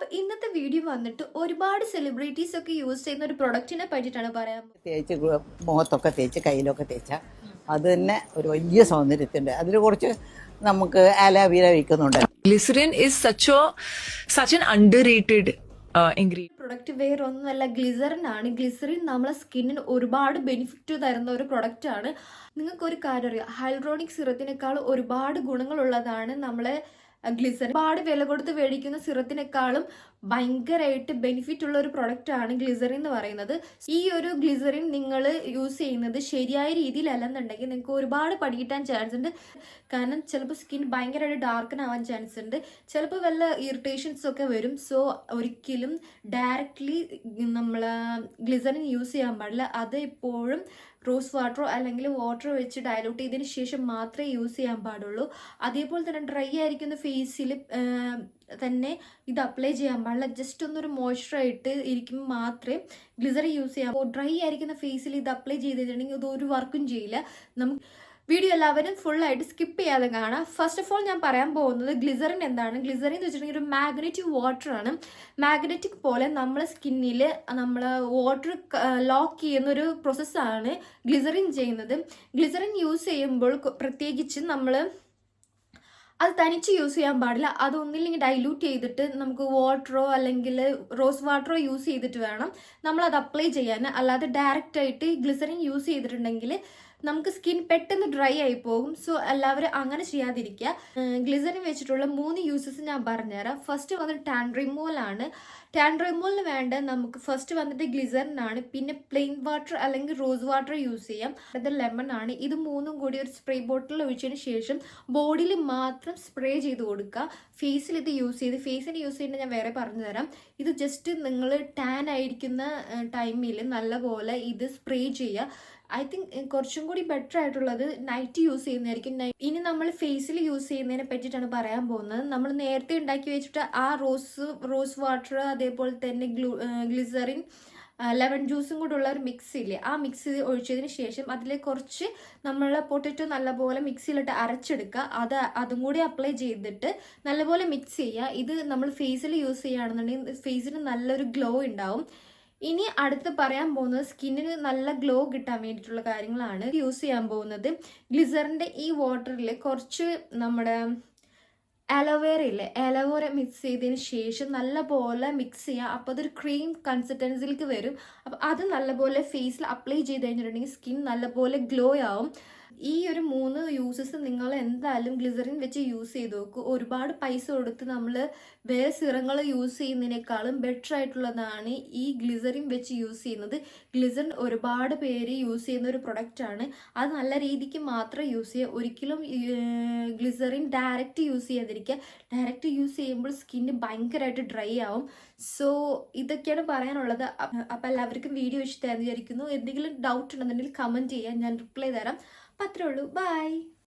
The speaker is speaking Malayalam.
അപ്പൊ ഇന്നത്തെ വീഡിയോ വന്നിട്ട് ഒരുപാട് സെലിബ്രിറ്റീസ് ഒക്കെ യൂസ് ചെയ്യുന്ന ഒരു പ്രൊഡക്റ്റിനെ പറ്റിയിട്ടാണ് പറയാൻ തേച്ച് മുഖത്തൊക്കെ തേച്ച് കയ്യിലൊക്കെ തേച്ച. അത് തന്നെ ഒരു വലിയ സൗന്ദര്യത്തിന്റെ അതിൽ കുറച്ച് നമുക്ക് ആലാവീര വയ്ക്കുന്നുണ്ട് glycerin is such such underrated. Product വേറെ ഒന്നുമല്ല ഗ്ലിസറിൻ ആണ്. ഗ്ലിസറിൻ നമ്മളെ സ്കിന്നിന് ഒരുപാട് ബെനിഫിറ്റ് തരുന്ന ഒരു പ്രൊഡക്റ്റ് ആണ്. നിങ്ങൾക്ക് ഒരു കാര്യം അറിയാം? ഹൈഡ്രോണിക് സിറത്തിനേക്കാൾ ഒരുപാട് ഗുണങ്ങളുള്ളതാണ് നമ്മളെ ഗ്ലിസറിൻ. ഒരുപാട് വില കൊടുത്ത് മേടിക്കുന്ന സിറത്തിനേക്കാളും ഭയങ്കരമായിട്ട് ബെനിഫിറ്റ് ഉള്ള ഒരു പ്രൊഡക്റ്റ് ആണ് ഗ്ലിസറിൻ എന്ന് പറയുന്നത്. ഈ ഒരു ഗ്ലിസറിൻ നിങ്ങൾ യൂസ് ചെയ്യുന്നത് ശരിയായ രീതിയിലല്ലെന്നുണ്ടെങ്കിൽ നിങ്ങൾക്ക് ഒരുപാട് പടികിട്ടാൻ ചാൻസ് ഉണ്ട്. കാരണം ചിലപ്പോൾ സ്കിൻ ഭയങ്കരമായിട്ട് ഡാർക്കൻ ആവാൻ ചാൻസ് ഉണ്ട്. ചിലപ്പോൾ വല്ല ഇറിറ്റേഷൻസ് ഒക്കെ വരും. സോ ഒരിക്കലും ഡയറക്റ്റ്ലി നമ്മൾ ഗ്ലിസറിൻ യൂസ് ചെയ്യാൻ പാടില്ല. അത് എപ്പോഴും റോസ് വാട്ടറോ അല്ലെങ്കിൽ വാട്ടറോ വെച്ച് ഡയലൂട്ട് ചെയ്തതിന് ശേഷം മാത്രമേ യൂസ് ചെയ്യാൻ പാടുള്ളൂ. അതേപോലെ തന്നെ ഡ്രൈ ആയിരിക്കുന്ന ഫേസിൽ തന്നെ ഇത് അപ്ലൈ ചെയ്യാൻ പാടില്ല. ജസ്റ്റ് ഒന്നൊരു മോയ്സ്ചറായിട്ട് ഇരിക്കുമ്പോൾ മാത്രമേ ഗ്ലിസർ യൂസ് ചെയ്യാൻ ഡ്രൈ ആയിരിക്കുന്ന ഫേസിൽ ഇത് അപ്ലൈ ചെയ്തിട്ടുണ്ടെങ്കിൽ ഇത് ഒരു വർക്കും ചെയ്യില്ല. നമുക്ക് വീഡിയോ എല്ലാവരും ഫുൾ ആയിട്ട് സ്കിപ്പ് ചെയ്യാതെ കാണാം. ഫസ്റ്റ് ഓഫ് ഓൾ ഞാൻ പറയാൻ പോകുന്നത് ഗ്ലിസറിൻ എന്താണ്? ഗ്ലിസറിൻ എന്ന് വെച്ചിട്ടുണ്ടെങ്കിൽ ഒരു മാഗ്നറ്റിക് വാട്ടർ ആണ്. മാഗ്നറ്റിക് പോലെ നമ്മളെ സ്കിന്നിൽ നമ്മൾ വാട്ടർ ലോക്ക് ചെയ്യുന്ന ഒരു പ്രോസസ്സാണ് ഗ്ലിസറിൻ ചെയ്യുന്നത്. ഗ്ലിസറിൻ യൂസ് ചെയ്യുമ്പോൾ പ്രത്യേകിച്ച് നമ്മൾ അത് തനിച്ച് യൂസ് ചെയ്യാൻ പാടില്ല. അത് ഒന്നില്ലെങ്കിൽ ഡൈല്യൂട്ട് ചെയ്തിട്ട് നമുക്ക് വാട്ടറോ അല്ലെങ്കിൽ റോസ് വാട്ടറോ യൂസ് ചെയ്തിട്ട് വേണം നമ്മൾ അത് അപ്ലൈ ചെയ്യാൻ. അല്ലാതെ ഡയറക്റ്റ് ആയിട്ട് ഗ്ലിസറിൻ യൂസ് ചെയ്തിട്ടുണ്ടെങ്കിൽ നമുക്ക് സ്കിൻ പെട്ടെന്ന് ഡ്രൈ ആയി പോകും. സോ എല്ലാവരും അങ്ങനെ ചെയ്യാതിരിക്കുക. ഗ്ലിസറിൻ വെച്ചിട്ടുള്ള മൂന്ന് യൂസസ് ഞാൻ പറഞ്ഞുതരാം. ഫസ്റ്റ് വന്നിട്ട് ടാൻ റിമൂവൽ ആണ്. ടാൻ റിമൂവലിന് വേണ്ട നമുക്ക് ഫസ്റ്റ് വന്നിട്ട് ഗ്ലിസറിനാണ് പിന്നെ പ്ലെയിൻ വാട്ടർ അല്ലെങ്കിൽ റോസ് വാട്ടർ യൂസ് ചെയ്യാം. അത് ലെമൺ ആണ്. ഇത് മൂന്നും കൂടി ഒരു സ്പ്രേ ബോട്ടിൽ ഒഴിച്ചതിന് ശേഷം ബോഡിയിൽ മാത്രം സ്പ്രേ ചെയ്ത് കൊടുക്കുക. ഫേസിൽ ഇത് യൂസ് ചെയ്ത്. ഫേസിന് യൂസ് ചെയ്യുന്ന ഞാൻ വേറെ പറഞ്ഞു തരാം ഇത് ജസ്റ്റ് നിങ്ങൾ ടാൻ ആയിരിക്കുന്ന ടൈമിൽ നല്ലപോലെ ഇത് സ്പ്രേ ചെയ്യുക. ഐ തിങ്ക് കുറച്ചും കൂടി ബെറ്റർ ആയിട്ടുള്ളത് നൈറ്റ് യൂസ് ചെയ്യുന്നതായിരിക്കും. ഇനി നമ്മൾ ഫേസിൽ യൂസ് ചെയ്യുന്നതിനെ പറ്റിയിട്ടാണ് പറയാൻ പോകുന്നത്. നമ്മൾ നേരത്തെ ഉണ്ടാക്കി വെച്ചിട്ട് ആ റോസ് റോസ് വാട്ടർ അതേപോലെ തന്നെ ഗ്ലൂ ഗ്ലിസറിൻ ലെമൺ ജ്യൂസും കൂടെ ഉള്ള ഒരു മിക്സ് ഇല്ലേ? ആ മിക്സ് ഒഴിച്ചതിന് ശേഷം അതിൽ കുറച്ച് നമ്മൾ പൊട്ടറ്റോ നല്ലപോലെ മിക്സിയിലിട്ട് അരച്ചെടുക്കുക. അത് അതും കൂടി അപ്ലൈ ചെയ്തിട്ട് നല്ലപോലെ മിക്സ് ചെയ്യുക. ഇത് നമ്മൾ ഫേസിൽ യൂസ് ചെയ്യുകയാണെന്നുണ്ടെങ്കിൽ ഫേസിന് നല്ലൊരു ഗ്ലോ ഉണ്ടാവും. ഇനി അടുത്ത് പറയാൻ പോകുന്നത് സ്കിന്നിന് നല്ല ഗ്ലോ കിട്ടാൻ വേണ്ടിയിട്ടുള്ള കാര്യങ്ങളാണ് യൂസ് ചെയ്യാൻ പോകുന്നത്. ഗ്ലിസറിന്റെ ഈ വാട്ടറിൽ കുറച്ച് നമ്മുടെ അലോവേറ ഇല്ലേ അലോവേറ മിക്സ് ചെയ്തതിന് ശേഷം നല്ലപോലെ മിക്സ് ചെയ്യുക അപ്പോൾ അതൊരു ക്രീം കൺസിസ്റ്റൻസിലേക്ക് വരും. അപ്പോൾ അത് നല്ലപോലെ ഫേസിൽ അപ്ലൈ ചെയ്ത് കഴിഞ്ഞിട്ടുണ്ടെങ്കിൽ സ്കിൻ നല്ലപോലെ ഗ്ലോ ആവും. ഈ ഒരു മൂന്ന് യൂസസ് നിങ്ങൾ എന്തായാലും ഗ്ലിസറിൻ വെച്ച് യൂസ് ചെയ്ത് നോക്കൂ. ഒരുപാട് പൈസ കൊടുത്ത് നമ്മൾ വേറെ സിറങ്ങൾ യൂസ് ചെയ്യുന്നതിനേക്കാളും ബെറ്റർ ആയിട്ടുള്ളതാണ് ഈ ഗ്ലിസറിൻ വെച്ച് യൂസ് ചെയ്യുന്നത്. ഗ്ലിസറിൻ ഒരുപാട് പേര് യൂസ് ചെയ്യുന്ന ഒരു പ്രൊഡക്റ്റ് ആണ്. അത് നല്ല രീതിക്ക് മാത്രം യൂസ് ചെയ്യുക. ഒരിക്കലും ഗ്ലിസറിൻ ഡയറക്റ്റ് യൂസ് ചെയ്യാതിരിക്കുക. ഡയറക്റ്റ് യൂസ് ചെയ്യുമ്പോൾ സ്കിന്ന് ഭയങ്കരമായിട്ട് ഡ്രൈ ആവും. സോ ഇതൊക്കെയാണ് പറയാനുള്ളത്. അപ്പം എല്ലാവർക്കും വീഡിയോ ഇഷ്ടമായെന്ന് വിചാരിക്കുന്നു. എന്തെങ്കിലും ഡൗട്ട് ഉണ്ടെന്നുണ്ടെങ്കിൽ കമന്റ് ചെയ്യാൻ ഞാൻ റിപ്ലൈ തരാം. അപ്പം അത്രേ ഉള്ളൂ. ബൈ